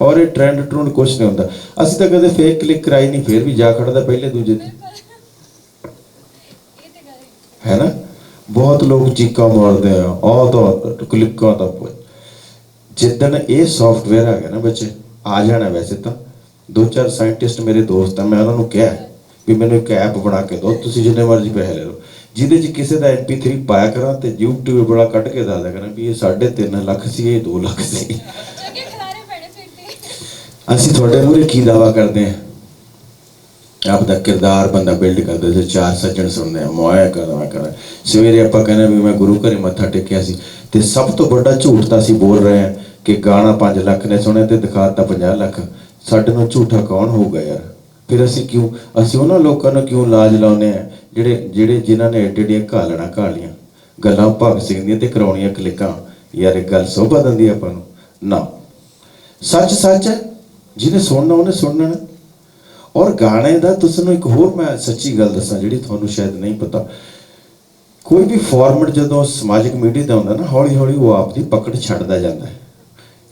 ਔਰ ਇਹ ਟ੍ਰੈਂਡ ਟਰੂੰਡ ਕੁਛ ਨਹੀਂ ਹੁੰਦਾ। ਅਸੀਂ ਤਾਂ ਕਦੇ ਫੇਕ ਕਲਿੱਕ ਕਰਾਈ ਨਹੀਂ, ਫਿਰ ਵੀ ਜਾ ਖੜਦਾ ਪਹਿਲੇ ਦੂਜੇ ਤੇ। ਹੈ ਨਾ? ਬਹੁਤ ਲੋਕ ਚੀਕਾਂ ਮਾਰਦੇ ਆ, ਆਹ ਤਾਂ ਕਲਿੱਕਾਂ ਦਾ ਪੁੱਛ। ਜਿੱਦਣ ਇਹ ਸੌਫਟਵੇਅਰ ਆ ਗਿਆ ਨਾ ਬੱਚੇ ਆ ਜਾਣਾ ਵੈਸੇ ਤਾਂ। ਦੋ ਚਾਰ ਸਾਇੰਟਿਸਟ ਮੇਰੇ ਦੋਸਤ ਆ, ਮੈਂ ਉਹਨਾਂ ਨੂੰ ਕਿਹਾ ਵੀ ਮੈਨੂੰ ਇੱਕ ਐਪ ਬਣਾ ਕੇ ਦਿਓ, ਤੁਸੀਂ ਜਿੰਨੇ ਮਰਜ਼ੀ ਪੈਸੇ ਲੈ ਲਓ। ਜਿਹਦੇ 'ਚ ਕਿਸੇ ਦਾ MP3 ਪਾਇਆ ਕਰਾਂ ਤੇ YouTube ਬੜਾ ਕੱਢ ਕੇ ਦੱਸਦਾ ਦਿਆ ਕਰਾਂ ਵੀ ਇਹ 3.5 ਲੱਖ ਸੀ, ਇਹ 2 ਲੱਖ ਸੀ ਅੱਗੇ ਖਿਲਾਰੇ ਪੈਣੇ ਫਿਰ ਤੇ ਅਸੀਂ ਤੁਹਾਡੇ ਮੂਹਰੇ ਕੀ ਦਾਵਾ ਕਰਦੇ ਹਾਂ? ਆਪ ਦਾ ਕਿਰਦਾਰ ਬੰਦਾ ਬਿਲਡ ਕਰਦਾ ਜੇ ਚਾਰ ਸੱਜਣ ਸੁਣਦੇ ਆ ਮੋਇਆ ਕਰਦਾ ਕਰਾਂ ਸਵੇਰੇ ਆਪਾਂ ਕਹਿੰਦੇ ਵੀ ਮੈਂ ਗੁਰੂ ਘਰੇ ਮੱਥਾ ਟੇਕਿਆ ਸੀ ਤੇ ਸਭ ਤੋਂ ਵੱਡਾ ਝੂਠ ਤਾਂ ਅਸੀਂ ਬੋਲ ਰਹੇ ਹਾਂ ਕਿ ਗਾਣਾ 5 ਲੱਖ ਨੇ ਸੁਣਿਆ ਤੇ ਦਿਖਾਤਾ 50 ਲੱਖ। ਸਾਡੇ ਨਾਲ ਝੂਠਾ ਕੌਣ ਹੋਊਗਾ ਯਾਰ? ਫਿਰ ਅਸੀਂ ਕਿਉਂ, ਅਸੀਂ ਉਹਨਾਂ ਲੋਕਾਂ ਨੂੰ ਕਿਉਂ ਲਾਜ ਲਾਉਨੇ ਆ ਜਿਹੜੇ ਜਿਹੜੇ ਜਿਨ੍ਹਾਂ ਨੇ ਏਡੇ ਏਡੀਆਂ ਘਾਲਣਾ ਘਾਲੀਆਂ ਗੱਲਾਂ ਭਗਤ ਸਿੰਘ ਦੀਆਂ ਤੇ ਕਰਾਉਣੀਆਂ ਕਲਿੱਕਾਂ। ਯਾਰ ਇਹ ਗੱਲ ਸੋਭਾ ਦਿੰਦੀ ਆਪਾਂ ਨੂੰ। ਨਾ। ਸੱਚ ਸੱਚ ਹੈ ਜਿਹਨੇ ਸੁਣਨਾ, ਉਹਨੇ ਸੁਣਨਾ ਨਾ। ਔਰ ਗਾਣੇ ਦਾ ਤੁਹਾਨੂੰ ਇੱਕ ਹੋਰ ਮੈਂ ਸੱਚੀ ਗੱਲ ਦੱਸਾਂ, ਜਿਹੜੀ ਤੁਹਾਨੂੰ ਸ਼ਾਇਦ ਨਹੀਂ ਪਤਾ। ਕੋਈ ਵੀ ਫਾਰਮੈਟ ਜਦੋਂ ਸਮਾਜਿਕ ਮੀਡੀਆ ਦਾ ਹੁੰਦਾ ਨਾ ਹੌਲੀ ਹੌਲੀ ਉਹ ਆਪ ਦੀ ਪਕੜ ਛੱਡਦਾ ਜਾਂਦਾ ਹੈ।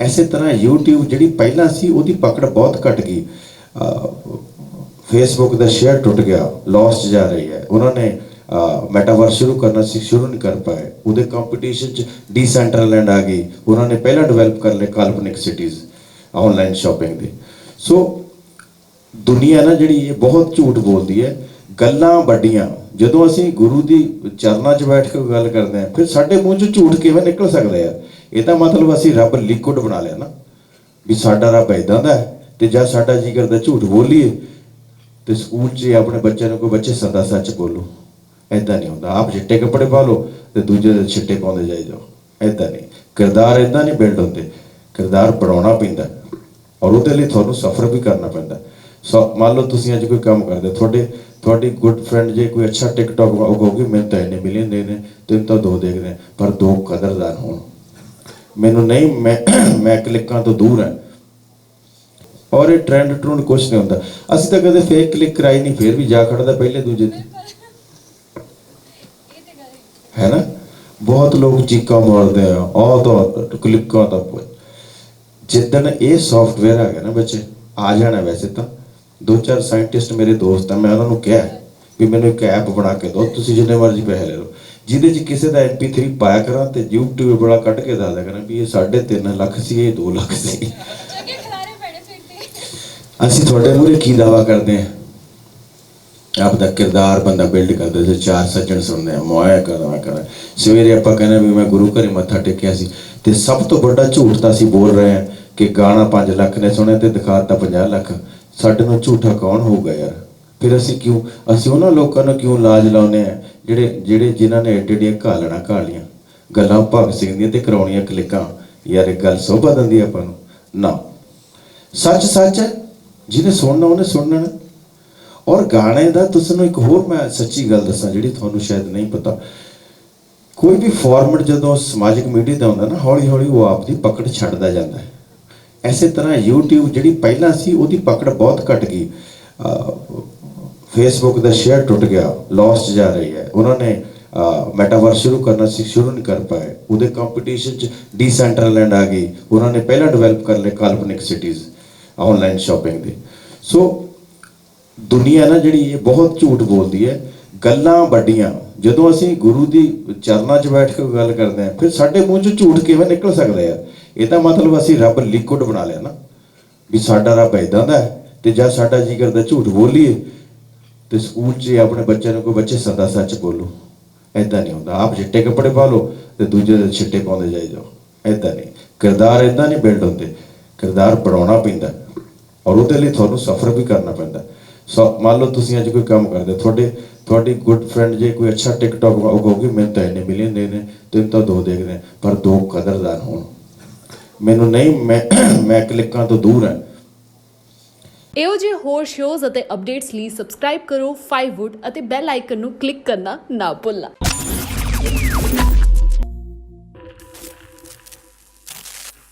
ਐਸੇ ਤਰ੍ਹਾਂ YouTube ਜਿਹੜੀ ਪਹਿਲਾਂ ਸੀ, ਉਹਦੀ ਪਕੜ ਬਹੁਤ ਘਟ ਗਈ। ਫੇਸਬੁੱਕ ਦਾ ਸ਼ੇਅਰ ਟੁੱਟ ਗਿਆ ਲੌਸ ਜਾ ਰਹੀ ਹੈ। ਉਹਨਾਂ ਨੇ ਮੈਟਾਵਰਸ ਸ਼ੁਰੂ ਕਰਨਾ ਸੀ, ਸ਼ੁਰੂ ਨਹੀਂ ਕਰ ਪਾਏ। ਉਹਦੇ ਕੰਪੀਟੀਸ਼ਨ ਚ ਡੀਸੈਂਟਰਲੈਂਡ ਆ ਗਈ। ਉਹਨਾਂ ਨੇ ਪਹਿਲਾਂ ਡਿਵੈਲਪ ਕਰ ਲਏ ਕਾਲਪਨਿਕ ਸਿਟੀਜ਼ ਆਨਲਾਈਨ ਸ਼ਾਪਿੰਗ ਦੇ। ਸੋ ਦੁਨੀਆ ਨਾ ਜਿਹੜੀ ਇਹ ਬਹੁਤ ਝੂਠ ਬੋਲਦੀ ਹੈ, ਗੱਲਾਂ ਵੱਡੀਆਂ। ਜਦੋਂ ਅਸੀਂ ਗੁਰੂ ਦੀ ਚਰਨਾਂ 'ਚ ਬੈਠ ਕੇ ਗੱਲ ਕਰਦੇ ਹਾਂ, ਫਿਰ ਸਾਡੇ ਮੂੰਹ 'ਚ ਝੂਠ ਕਿਵੇਂ ਨਿਕਲ ਸਕਦਾ ਯਾਰ ਇਹਦਾ ਮਤਲਬ ਅਸੀਂ ਰੱਬ ਲਿਕੁਇਡ ਬਣਾ ਲਿਆ ਨਾ, ਵੀ ਸਾਡਾ ਰੱਬ ਇਦਾਂ ਦਾ ਹੈ ਤੇ ਜਦ ਸਾਡਾ ਜੀ ਕਰਦਾ ਝੂਠ ਬੋਲੀਏ, ਤੇ ਸਕੂਲ 'ਚ ਆਪਣੇ ਬੱਚਿਆਂ ਨੂੰ ਕੋਈ ਬੱਚੇ ਸਦਾ ਸੱਚ ਬੋਲੋ। ਐਦਾਂ ਨਹੀਂ ਹੁੰਦਾ। ਆਪ ਚਿੱਟੇ ਕੱਪੜੇ ਪਾ ਲਓ ਤੇ ਦੂਜੇ ਦੇ ਛਿੱਟੇ ਪਾਉਂਦੇ ਜਾਈ ਜਾਓ। ਐਦਾਂ ਨਹੀਂ। ਕਿਰਦਾਰ ਐਦਾਂ ਨਹੀਂ ਬਿਲਡ ਹੁੰਦੇ। ਕਿਰਦਾਰ ਬਣਾਉਣਾ ਪੈਂਦਾ। ਔਰ ਉਹਦੇ ਲਈ ਤੁਹਾਨੂੰ ਸਫਰ ਵੀ ਕਰਨਾ ਪੈਂਦਾ। ਸੋ ਮੰਨ ਲਓ ਤੁਸੀਂ ਅੱਜ ਕੋਈ ਕੰਮ ਕਰਦੇ ਤੁਹਾਡੇ ਤੁਹਾਡੀ ਗੁੱਡ ਫਰੈਂਡ ਜੇ ਕੋਈ ਅੱਛਾ ਟਿਕਟੌਕ ਕਹੋਗੇ ਮੈਨੂੰ ਤਾਂ ਇੰਨੇ ਮਿਲੀਅਨ ਦੇ ਨੇ ਤੈਨੂੰ ਤਾਂ ਦੋ ਦੇਖਦੇ ਪਰ ਦੋ ਕਦਰਦਾਨ ਹੋਣ। ਮੈਨੂੰ ਨਹੀਂ ਮੈਂ ਮੈਂ ਕਲਿੱਕਾਂ ਤੋਂ ਦੂਰ ਹਾਂ। ਔਰ ਇਹ ਟ੍ਰੈਂਡ ਟਰੂੰਡ ਕੁਛ ਨਹੀਂ ਹੁੰਦਾ। ਅਸੀਂ ਤਾਂ ਕਦੇ ਫੇਕ ਕਲਿੱਕ ਕਰਾਈ ਨਹੀਂ ਫਿਰ ਵੀ ਜਾ ਖੜਦਾ ਪਹਿਲੇ ਦੂਜੇ ਤੇ। ਹੈ। ਨਾ? ਬਹੁਤ ਲੋਕ ਚੀਕਾਂ ਮਾਰਦੇ ਆ ਆਹ ਤਾਂ ਕਲਿੱਕਾਂ ਦਾ ਪੁੱਛ ਜਿੱਦਣ ਇਹ ਸੌਫਟਵੇਅਰ ਆ ਗਿਆ ਨਾ ਬੱਚੇ ਆ ਜਾਣਾ ਵੈਸੇ ਤਾਂ। ਦੋ ਚਾਰ ਸਾਇੰਟਿਸਟ ਮੇਰੇ ਦੋਸਤ ਆ ਮੈਂ ਉਹਨਾਂ ਨੂੰ ਕਿਹਾ ਵੀ ਮੈਨੂੰ ਇੱਕ ਐਪ ਬਣਾ ਕੇ ਦਿਓ ਤੁਸੀਂ ਜਿੰਨੇ ਮਰਜ਼ੀ ਪੈਸੇ ਲੈ ਲਓ। ਜਿਹਦੇ 'ਚ ਕਿਸੇ ਦਾ MP3 ਪਾਇਆ ਕਰਾਂ ਤੇ YouTube ਬੜਾ ਕੱਢ ਕੇ ਦੱਸ ਦਿਆ ਕਰਾਂ ਵੀ ਇਹ 3.5 ਲੱਖ ਸੀ ਇਹ 2 ਲੱਖ ਸੀ। ਅਸੀਂ ਤੁਹਾਡੇ ਮੂਹਰੇ ਕੀ ਦਾਵਾ ਕਰਦੇ ਹਾਂ? ਆਪ ਦਾ ਕਿਰਦਾਰ ਬੰਦਾ ਬਿਲਡ ਕਰਦਾ ਜੇ ਚਾਰ ਸੱਜਣ ਸੁਣਦੇ ਆ ਮੋਇਆ ਕਰਦਾ ਕਰਾਂ ਸਵੇਰੇ ਆਪਾਂ ਕਹਿੰਦੇ ਵੀ ਮੈਂ ਗੁਰੂ ਘਰੇ ਮੱਥਾ ਟੇਕਿਆ ਸੀ ਤੇ ਸਭ ਤੋਂ ਵੱਡਾ ਝੂਠ ਤਾਂ ਅਸੀਂ ਬੋਲ ਰਹੇ ਹਾਂ ਕਿ ਗਾਣਾ 5 ਲੱਖ ਨੇ ਸੁਣਿਆ ਤੇ ਦਿਖਾਤਾ 50 ਲੱਖ। ਸਾਡੇ ਨਾਲ ਝੂਠਾ ਕੌਣ ਹੋਊਗਾ ਯਾਰ? ਫਿਰ ਅਸੀਂ ਕਿਉਂ, ਅਸੀਂ ਉਹਨਾਂ ਲੋਕਾਂ ਨੂੰ ਕਿਉਂ ਲਾਜ ਲਾਉਨੇ ਆ ਜਿਹੜੇ ਜਿਹੜੇ ਜਿਨ੍ਹਾਂ ਨੇ ਐਡੇ ਏਡੀਆਂ ਘਾਲਣਾ ਘਾਲੀਆਂ ਗੱਲਾਂ ਭਗਤ ਸਿੰਘ ਦੀਆਂ ਤੇ ਕਰਾਉਣੀਆਂ ਕਲਿੱਕਾਂ। ਯਾਰ ਇਹ ਗੱਲ ਸੋਭਾ ਦਿੰਦੀ ਆ ਆਪਾਂ ਨੂੰ। ਨਾ। ਸੱਚ ਸੱਚ ਹੈ, ਜਿਹਨੇ ਸੁਣਨਾ ਉਹਨੇ ਸੁਣਨਾ ਔਰ ਗਾਣੇ ਦਾ ਤੁਹਾਨੂੰ ਇੱਕ ਹੋਰ ਮੈਂ ਸੱਚੀ ਗੱਲ ਦੱਸਾਂ, ਜਿਹੜੀ ਤੁਹਾਨੂੰ ਸ਼ਾਇਦ ਨਹੀਂ ਪਤਾ। ਕੋਈ ਵੀ ਫਾਰਮੈਟ ਜਦੋਂ ਸਮਾਜਿਕ ਮੀਡੀਆ ਦਾ ਹੁੰਦਾ ਨਾ ਹੌਲੀ ਹੌਲੀ ਉਹ ਆਪਦੀ ਪਕੜ ਛੱਡਦਾ ਜਾਂਦਾ ਹੈ। ਐਸੇ ਤਰ੍ਹਾਂ YouTube ਜਿਹੜੀ ਪਹਿਲਾਂ ਸੀ, ਉਹਦੀ ਪਕੜ ਬਹੁਤ ਘਟ ਗਈ। ਫੇਸਬੁੱਕ ਦਾ ਸ਼ੇਅਰ ਟੁੱਟ ਗਿਆ ਲੌਸ ਜਾ ਰਹੀ ਹੈ। ਉਹਨਾਂ ਨੇ ਮੈਟਾਵਰਸ ਸ਼ੁਰੂ ਕਰਨਾ ਸੀ, ਸ਼ੁਰੂ ਨਹੀਂ ਕਰ ਪਾਏ। ਉਹਦੇ ਕੰਪੀਟੀਸ਼ਨ ਚ ਡੀਸੈਂਟਰਲੈਂਡ ਆ ਗਈ। ਉਹਨਾਂ ਨੇ ਪਹਿਲਾਂ ਡਿਵੈਲਪ ਕਰ ਲਏ ਕਾਲਪਨਿਕ ਸਿਟੀਜ਼ ਆਨਲਾਈਨ ਸ਼ਾਪਿੰਗ ਦੇ। ਸੋ ਦੁਨੀਆ ਨਾ ਜਿਹੜੀ ਇਹ ਬਹੁਤ ਝੂਠ ਬੋਲਦੀ ਹੈ, ਗੱਲਾਂ ਵੱਡੀਆਂ। ਜਦੋਂ ਅਸੀਂ ਗੁਰੂ ਦੀ ਚਰਨਾਂ 'ਚ ਬੈਠ ਕੇ ਗੱਲ ਕਰਦੇ ਹਾਂ, ਫਿਰ ਸਾਡੇ ਮੂੰਹ 'ਚ ਝੂਠ ਕਿਵੇਂ ਨਿਕਲ ਸਕਦਾ ਯਾਰ ਇਹਦਾ ਮਤਲਬ ਅਸੀਂ ਰੱਬ ਲਿਕੁਇਡ ਬਣਾ ਲਿਆ ਨਾ, ਵੀ ਸਾਡਾ ਰੱਬ ਇਦਾਂ ਦਾ ਤੇ ਜਾਂ ਸਾਡਾ ਜੀ ਕਰਦਾ ਝੂਠ ਬੋਲੀਏ, ਤੇ ਸਕੂਲ 'ਚ ਆਪਣੇ ਬੱਚਿਆਂ ਨੂੰ ਕੋਈ ਬੱਚੇ, ਸਦਾ ਸੱਚ ਬੋਲੋ। ਐਦਾਂ ਨਹੀਂ ਹੁੰਦਾ। ਆਪ ਚਿੱਟੇ ਕੱਪੜੇ ਪਾ ਲਓ ਤੇ ਦੂਜੇ ਦੇ ਛਿੱਟੇ ਪਾਉਂਦੇ ਜਾਈ ਜਾਓ। ਐਦਾਂ ਨਹੀਂ। ਕਿਰਦਾਰ ਐਦਾਂ ਨਹੀਂ ਬਿਲਡ ਹੁੰਦੇ। ਕਿਰਦਾਰ ਬਣਾਉਣਾ ਪੈਂਦਾ। ਔਰ ਉਹਦੇ ਲਈ ਤੁਹਾਨੂੰ ਸਫਰ ਵੀ ਕਰਨਾ ਪੈਂਦਾ। ਸੋ ਮੰਨ ਲਓ ਤੁਸੀਂ ਅੱਜ ਕੋਈ ਕੰਮ ਕਰਦੇ, ਤੁਹਾਡੇ, ਤੁਹਾਡੀ ਗੁੱਡ ਫਰੈਂਡ ਜੇ ਕੋਈ ਅੱਛਾ ਟਿਕਟੌਕ ਉਹ ਕਹੋਗੇ, ਮੈਨੂੰ ਤਾਂ ਇੰਨੇ ਮਿਲੀਅਨ ਦੇ ਨੇ, ਤੈਨੂੰ ਤਾਂ ਦੋ ਦੇਖਦੇ ਪਰ ਦੋ ਕਦਰਦਾਨ ਹੋਣ। ਮੈਨੂੰ ਨਹੀਂ, ਮੈਂ ਮੈਂ ਕਲਿੱਕਾਂ ਤੋਂ ਦੂਰ ਹਾਂ। ਇਹੋ ਜਿਹੇ ਹੋਰ ਸ਼ੋਜ਼ ਅਤੇ ਅਪਡੇਟਸ ਲਈ ਸਬਸਕ੍ਰਾਈਬ ਕਰੋ 5wood ਅਤੇ ਬੈਲ ਆਈਕਨ ਨੂੰ ਕਲਿੱਕ ਕਰਨਾ ਨਾ ਭੁੱਲਣਾ।